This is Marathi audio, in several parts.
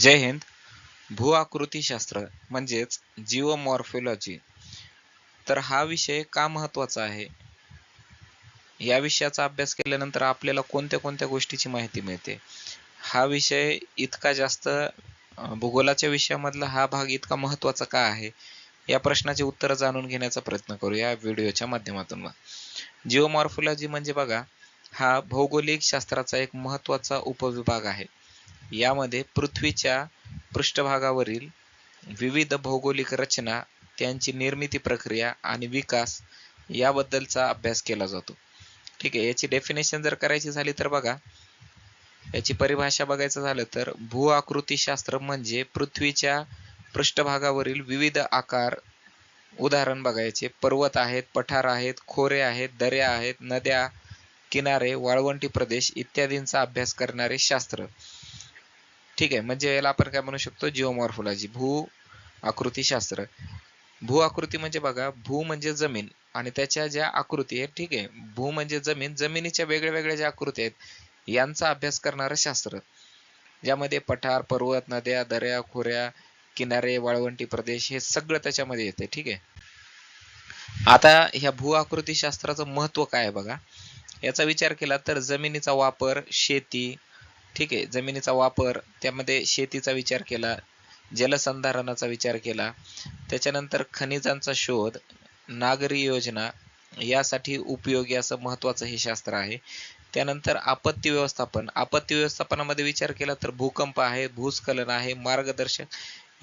जय हिंद. भूआकृतीशास्त्र म्हणजेच जिओमॉर्फोलॉजी. तर हा विषय का महत्त्वाचा आहे? या विषयाचा अभ्यास केल्यानंतर आपल्याला कोणत्या कोणत्या गोष्टीची माहिती मिळते? हा विषय इतका जास्त भूगोलाच्या विषयामधला हा भाग इतका महत्त्वाचा का आहे? या प्रश्नाचे उत्तर जाणून घेण्याचा प्रयत्न करू या व्हिडिओच्या माध्यमातून. जिओमॉर्फोलॉजी म्हणजे बघा हा भौगोलिक शास्त्राचा एक महत्त्वाचा उपविभाग आहे. यामध्ये पृथ्वीच्या पृष्ठभागावरील विविध भौगोलिक रचना त्यांची निर्मिती प्रक्रिया आणि विकास याबद्दलचा अभ्यास केला जातो. ठीक आहे याची डेफिनेशन जर करायची झाली तर बघा. याची परिभाषा बघायचं झालं तर भू आकृतीशास्त्र म्हणजे पृथ्वीच्या पृष्ठभागावरील विविध आकार उदाहरण बघायचे. पर्वत आहेत पठार आहेत खोरे आहेत दर्या आहेत नद्या किनारे वाळवंटी प्रदेश इत्यादींचा अभ्यास करणारे शास्त्र. ठीक आहे. म्हणजे याला आपण काय म्हणू शकतो? जिओमॉर्फोलॉजी भू आकृतीशास्त्र भू आकृती म्हणजे बघा भू म्हणजे जमीन आणि त्याच्या ज्या आकृती आहेत ठीक आहे. भू म्हणजे जमीन जमिनीच्या वेगळ्या वेगळ्या ज्या आकृती आहेत यांचा अभ्यास करणारं शास्त्र. ज्यामध्ये पठार पर्वत नद्या दऱ्या खोऱ्या किनारे वाळवंटी प्रदेश हे सगळं त्याच्यामध्ये येते ठीक आहे. आता ह्या भू आकृती शास्त्राचं महत्त्व काय आहे बघा? याचा विचार केला तर जमिनीचा वापर शेती ठीक आहे जमिनीचा वापर त्यामध्ये शेतीचा विचार केला जलसंधारणाचा विचार केला त्याच्यानंतर खनिजांचा शोध नागरी योजना यासाठी उपयोगी असं महत्वाचं हे शास्त्र आहे. त्यानंतर आपत्ती व्यवस्थापन आपत्ती व्यवस्थापनामध्ये विचार केला तर भूकंप आहे भूस्खलन आहे मार्गदर्शन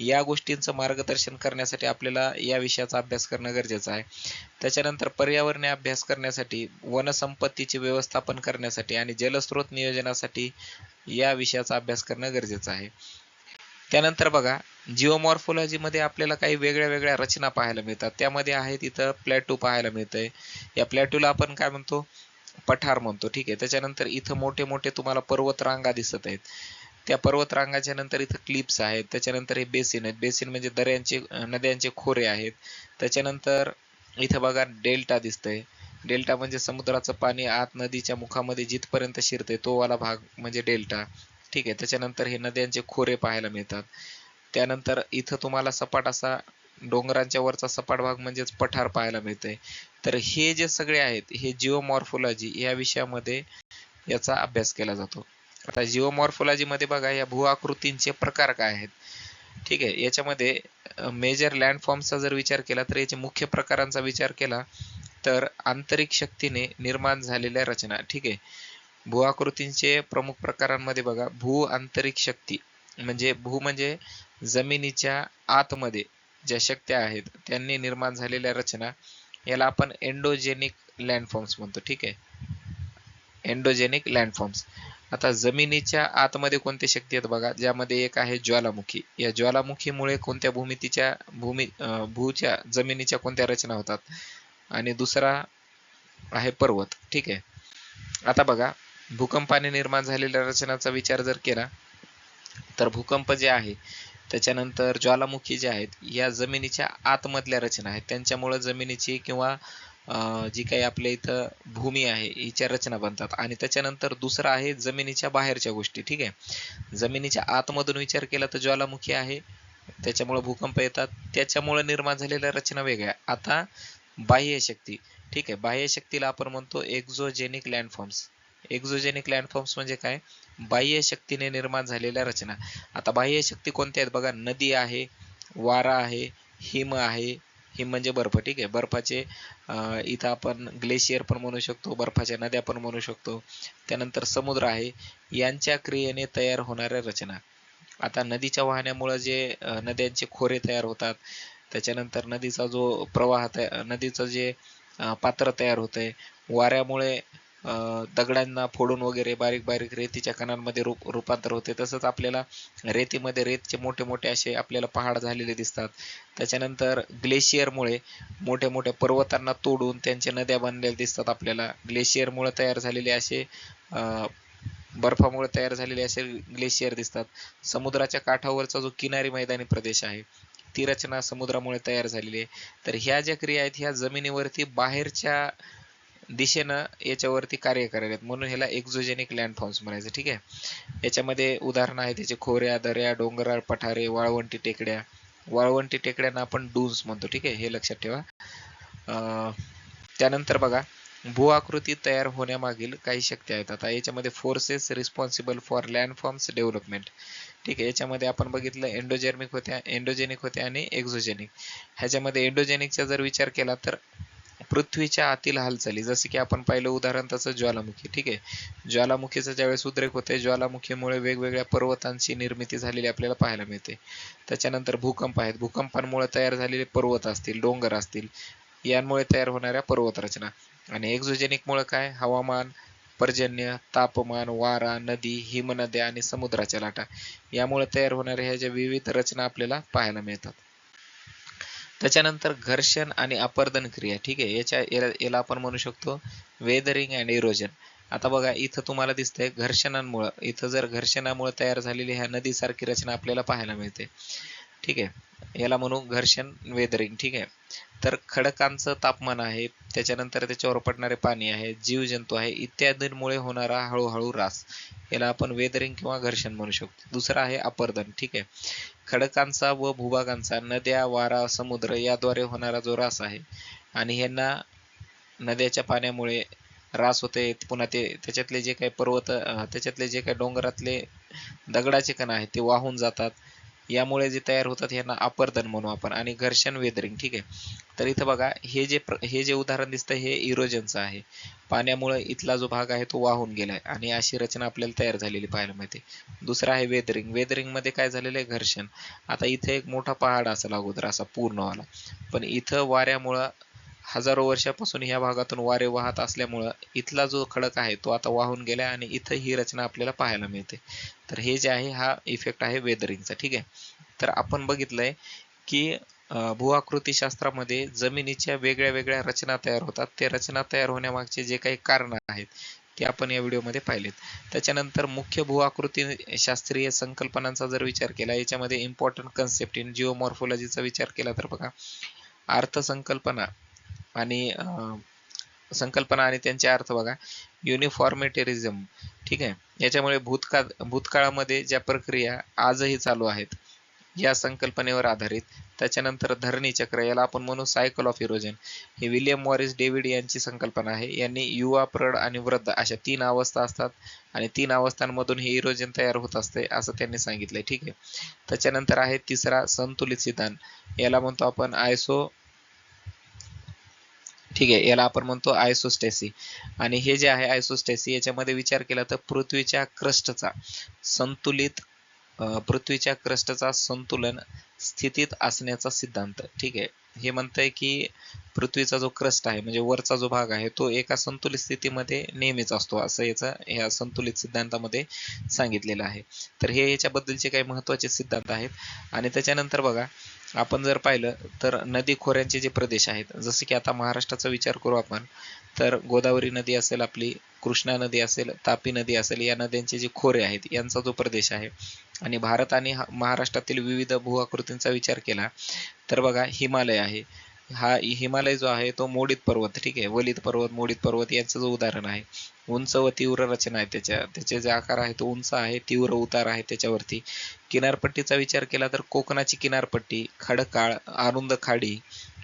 या गोष्टींचं मार्गदर्शन करण्यासाठी आपल्याला या विषयाचा अभ्यास करणं गरजेचं आहे. त्याच्यानंतर पर्यावरणीय अभ्यास करण्यासाठी वनसंपत्तीचे व्यवस्थापन करण्यासाठी आणि जलस्रोत नियोजनासाठी या विषयाचा अभ्यास करणं गरजेचं आहे. त्यानंतर बघा जिओमॉर्फोलॉजीमध्ये आपल्याला काही वेगळ्या वेगळ्या रचना पाहायला मिळतात. त्यामध्ये आहेत इथं प्लॅटू पाहायला मिळतंय. या प्लॅटूला आपण काय म्हणतो? पठार म्हणतो. ठीक आहे. त्याच्यानंतर इथं मोठे मोठे तुम्हाला पर्वत रांगा दिसत आहेत. त्या पर्वत रांगाच्या नंतर इथं क्लिप्स आहेत. त्याच्यानंतर हे बेसिन आहेत. बेसिन म्हणजे दऱ्यांचे नद्यांचे खोरे आहेत. त्याच्यानंतर इथं बघा डेल्टा दिसतंय. डेल्टा म्हणजे समुद्राचं पाणी आत नदीच्या मुखामध्ये जिथपर्यंत शिरते तो वाला भाग म्हणजे डेल्टा ठीक आहे. त्याच्यानंतर हे नद्यांचे खोरे पाहायला मिळतात. त्यानंतर इथं तुम्हाला सपाट असा डोंगरांच्या वरचा सपाट भाग म्हणजेच पठार पाहायला मिळतंय. तर हे जे सगळे आहेत हे जिओमॉर्फोलॉजी या विषयामध्ये याचा अभ्यास केला जातो. आता जिओमॉर्फोलॉजीमध्ये बघा या भू आकृतींचे प्रकार काय आहेत? ठीक आहे याच्यामध्ये मेजर लँडफॉर्मचा जर विचार केला तर याचे मुख्य प्रकारांचा विचार केला तर आंतरिक शक्तीने निर्माण झालेल्या रचना ठीक आहे? भूआकृतींचे प्रमुख प्रकारांमध्ये बघा भू आंतरिक शक्ती म्हणजे भू म्हणजे जमिनीच्या आतमध्ये ज्या शक्त्या आहेत त्यांनी निर्माण झालेल्या रचना याला आपण एंडोजेनिक लँडफॉर्म्स म्हणतो ठीक आहे? एन्डोजेनिक लँडफॉर्म्स आता जमिनीच्या आतमध्ये कोणते शक्ती आहेत बघा ज्यामध्ये एक आहे ज्वालामुखी. या ज्वालामुखीमुळे कोणत्या भूमितीच्या भूमी भूच्या जमिनीच्या कोणत्या रचना होतात? आणि दुसरा आहे पर्वत. ठीक आहे. आता बघा भूकंपाने निर्माण झालेल्या रचनाचा विचार जर केला तर भूकंप जे आहे त्याच्यानंतर ज्वालामुखी जे आहेत या जमिनीच्या आतमधल्या रचना आहेत. त्यांच्यामुळे जमिनीची किंवा जी काही आपल्या इथं भूमी आहे हिच्या रचना बनतात. आणि त्याच्यानंतर दुसरं आहे जमिनीच्या बाहेरच्या गोष्टी ठीक आहे? जमिनीच्या आतमधून विचार केला तर ज्वालामुखी आहे त्याच्यामुळे भूकंप येतात. त्याच्यामुळे निर्माण झालेल्या रचना वेगळ्या. आता बाह्य शक्ती ठीक आहे? बाह्य शक्तीला आपण म्हणतो एक्झोजेनिक लँडफॉर्म्स एक्झोजेनिक लँडफॉर्म्स म्हणजे काय? बाह्य शक्तीने निर्माण झालेल्या रचना. आता बाह्य शक्ती कोणत्या आहेत बघा? नदी आहे वारा आहे हिम आहे हिम म्हणजे बर्फ ठीक आहे. बर्फाचे इथं आपण ग्लेशियर पण म्हणू शकतो बर्फाच्या नद्या पण म्हणू शकतो. त्यानंतर समुद्र आहे. यांच्या क्रियेने तयार होणाऱ्या रचना. आता नदीच्या वाहण्यामुळे जे नद्यांचे खोरे तयार होतात त्याच्यानंतर नदीचा जो प्रवाह नदीचं जे पात्र तयार होतंय वाऱ्यामुळे दगडांना फोडून वगैरे बारीक बारीक रेतीच्या कणांमध्ये रूप रूपांतर होते. तसंच आपल्याला रेतीमध्ये रेतचे मोठे मोठे असे आपल्याला पहाड झालेले दिसतात. त्याच्यानंतर ग्लेशियरमुळे मोठ्या मोठ्या पर्वतांना तोडून त्यांच्या नद्या बनलेल्या दिसतात आपल्याला. ग्लेशियरमुळे तयार झालेले असे अं, बर्फामुळे तयार झालेले असे ग्लेशियर दिसतात. समुद्राच्या काठावरचा जो किनारी मैदानी प्रदेश आहे ती रचना समुद्रामुळे तयार झालेली आहे. तर ह्या ज्या क्रिया आहेत ह्या जमिनीवरती बाहेरच्या दिशेनं याच्यावरती कार्य करायला आहेत. म्हणून ह्याला एक्झोजेनिक लँडफॉर्म्स म्हणायचं ठीक आहे? याच्यामध्ये उदाहरणं आहेत त्याचे खोऱ्या दऱ्या डोंगराळ पठारे वाळवंटी टेकड्या. वाळवंटी टेकड्यांना आपण डून्स म्हणतो ठीक आहे? हे लक्षात ठेवा. त्यानंतर बघा भूआकृती तयार होण्यामागील काही शक्ती आहेत. आता याच्यामध्ये forces responsible for landforms development ठीक आहे याच्यामध्ये आपण बघितलं एंडोजेर्मिक होत्या एंडोजेनिक होत्या आणि एक्झोजेनिक ह्याच्यामध्ये एन्डोजेनिकचा जर विचार केला तर पृथ्वीच्या आतील हालचाली. जसे की आपण पाहिलं उदाहरण तसं ज्वालामुखी ठीक आहे? ज्वालामुखीचा ज्यावेळेस उद्रेक होते ज्वालामुखीमुळे वेगवेगळ्या पर्वतांची निर्मिती झालेली आपल्याला पाहायला मिळते. त्याच्यानंतर भूकंप आहेत. भूकंपांमुळे तयार झालेले पर्वत असतील डोंगर असतील यांमुळे तयार होणाऱ्या पर्वत रचना आणि एक्झोजेनिकमुळे काय? हवामान पर्जन्य तापमान वारा नदी हिमनद्या आणि समुद्राच्या लाटा. यामुळे तयार होणाऱ्या ह्या ज्या विविध रचना आपल्याला पाहायला मिळतात. त्याच्यानंतर घर्षण आणि अपर्दन क्रिया ठीक आहे? याच्या याला- आपण म्हणू शकतो वेदरिंग अँड इरोजन आता बघा इथं तुम्हाला दिसतंय घर्षणांमुळं. इथं जर घर्षणामुळे तयार झालेली ह्या नदीसारखी रचना आपल्याला पाहायला मिळते. ठीक आहे? याला म्हणू घर्षण वेदरिंग ठीक आहे? तर खडकांचं तापमान आहे त्याच्यानंतर त्याच्यावर पडणारे पाणी आहे जीवजंतू आहे इत्यादींमुळे होणारा हळूहळू ऱ्हास. याला आपण वेदरिंग किंवा घर्षण म्हणू शकतो. दुसरं आहे अपर्दन ठीक आहे? खडकांचा व भूभागांचा नद्या वारा समुद्र याद्वारे होणारा जो ऱ्हास आहे आणि ह्यांना नद्याच्या पाण्यामुळे ऱ्हास होते. पुन्हा ते त्याच्यातले जे काही पर्वत त्याच्यातले जे काही डोंगरातले दगडाचे कण आहेत ते वाहून जातात. यामुळे जे तयार होतात यांना अपरदन म्हणू आपण आणि घर्षण वेदरिंग ठीक आहे? तर इथं बघा हे जे हे जे उदाहरण दिसतं हे इरोजनचं आहे. पाण्यामुळे इथला जो भाग आहे तो वाहून गेलाय आणि अशी रचना आपल्याला तयार झालेली पाहायला मिळते. दुसरं आहे वेदरिंग. वेदरिंगमध्ये काय झालेलं आहे? घर्षण. आता इथे एक मोठा पहाड असेल अगोदर असा पूर्णवाला पण इथं वाऱ्यामुळं हजारो वर्षापासून ह्या भागातून वारे वाहत असल्यामुळं इथला जो खडक आहे तो आता वाहून गेला आणि इथं ही रचना आपल्याला पाहायला मिळते. तर हे जे आहे हा इफेक्ट आहे वेदरिंगचा ठीक आहे? तर आपण बघितलंय की भूआकृती शास्त्रामध्ये जमिनीच्या वेगळ्या वेगळ्या रचना तयार होतात. ते रचना तयार होण्यामागचे जे काही कारण आहेत ते आपण या व्हिडिओमध्ये पाहिलेत. त्याच्यानंतर मुख्य भूआकृती शास्त्रीय संकल्पनांचा जर विचार केला याच्यामध्ये इम्पॉर्टंट कन्सेप्ट इन जिओमॉर्फोलॉजीचा विचार केला तर बघा. अर्थसंकल्पना आणि संकल्पना आणि त्यांचे अर्थ बघा. युनिफॉर्मेटेरिझम ठीक आहे? याच्यामुळे भूतकाळ भूतकाळामध्ये ज्या प्रक्रिया आजही चालू आहेत या संकल्पनेवर आधारित त्याच्यानंतर धरणी चक्र याला आपण म्हणू सायकल ऑफ इरोजन ही विलियम मॉरिस डेव्हिड यांची संकल्पना आहे. यांनी युवा प्रौढ आणि वृद्ध अशा तीन अवस्था असतात आणि तीन अवस्थांमधून हे इरोजन तयार होत असते असं त्यांनी सांगितलंय ठीक आहे? त्याच्यानंतर आहे तिसरा संतुलित सिद्धांत. याला म्हणतो आपण आयसो ठीक आहे याला आपण म्हणतो आयसोस्टेसी आणि हे जे आहे आयसोस्टेसी याच्यामध्ये विचार केला तर पृथ्वीच्या क्रस्टचा संतुलित पृथ्वीच्या क्रस्टचा संतुलन स्थितीत असण्याचा सिद्धांत. ठीक आहे? हे म्हणतंय की पृथ्वीचा जो क्रस्ट आहे म्हणजे वरचा जो भाग आहे तो एका संतुलित स्थितीमध्ये नेहमीच असतो असं याचा ह्या संतुलित सिद्धांतामध्ये सांगितलेलं आहे. तर हे याच्याबद्दलचे काही महत्त्वाचे सिद्धांत आहेत. आणि त्याच्यानंतर बघा आपण जर पाहिलं तर नदी खोऱ्यांचे जे प्रदेश आहेत जसं की आता महाराष्ट्राचा विचार करू आपण तर गोदावरी नदी असेल आपली कृष्णा नदी असेल तापी नदी असेल या नद्यांचे जे खोरे आहेत यांचा जो प्रदेश आहे. आणि भारत आणि महाराष्ट्रातील विविध भूआकृतींचा विचार केला तर बघा हिमालय आहे. हा हिमालय जो आहे तो मोडित पर्वत ठीक आहे वलित पर्वत मोडित पर्वत यांचं जो उदाहरण आहे. उंच व तीव्र रचना आहे त्याच्या त्याचे जे आकार आहे तो उंच आहे तीव्र उतार आहे त्याच्यावरती. किनारपट्टीचा विचार केला तर कोकणाची किनारपट्टी खडकाळ आनंद खाडी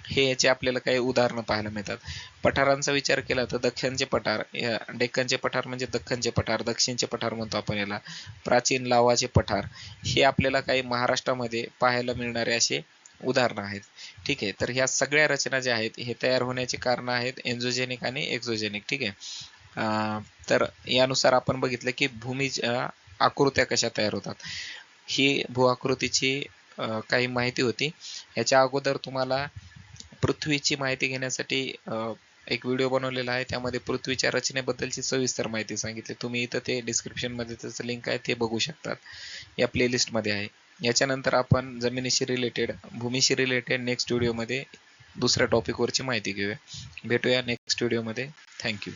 हे याचे आपल्याला काही उदाहरणं पाहायला मिळतात. पठारांचा विचार केला तर दख्खनचे पठार या डेक्कनचे पठार म्हणजे दख्खनचे पठार दक्षिणचे पठार म्हणतो आपण याला. प्राचीन लावाचे पठार हे आपल्याला काही महाराष्ट्रामध्ये पाहायला मिळणारे असे उदाहरणं आहेत. ठीक आहे तर ह्या सगळ्या रचना ज्या आहेत हे तयार होण्याची कारणं आहेत एन्झोजेनिक आणि एक्झोजेनिक. ठीक आहे अं, तर यानुसार आपण बघितलं की भूमी आकृत्या कशा तयार होतात. ही भूआकृतीची काही माहिती होती. याच्या अगोदर तुम्हाला पृथ्वीची माहिती घेण्यासाठी एक व्हिडिओ बनवलेला आहे. त्यामध्ये पृथ्वीच्या रचनेबद्दलची सविस्तर माहिती सांगितली. तुम्ही इथं ते डिस्क्रिप्शनमध्ये त्याचं लिंक आहे ते बघू शकतात. या प्लेलिस्टमध्ये आहे. याच्यानंतर आपण जमिनीशी रिलेटेड भूमीशी रिलेटेड नेक्स्ट व्हिडिओमध्ये दुसऱ्या टॉपिकवरची माहिती घेऊया. भेटूया नेक्स्ट व्हिडिओमध्ये थँक्यू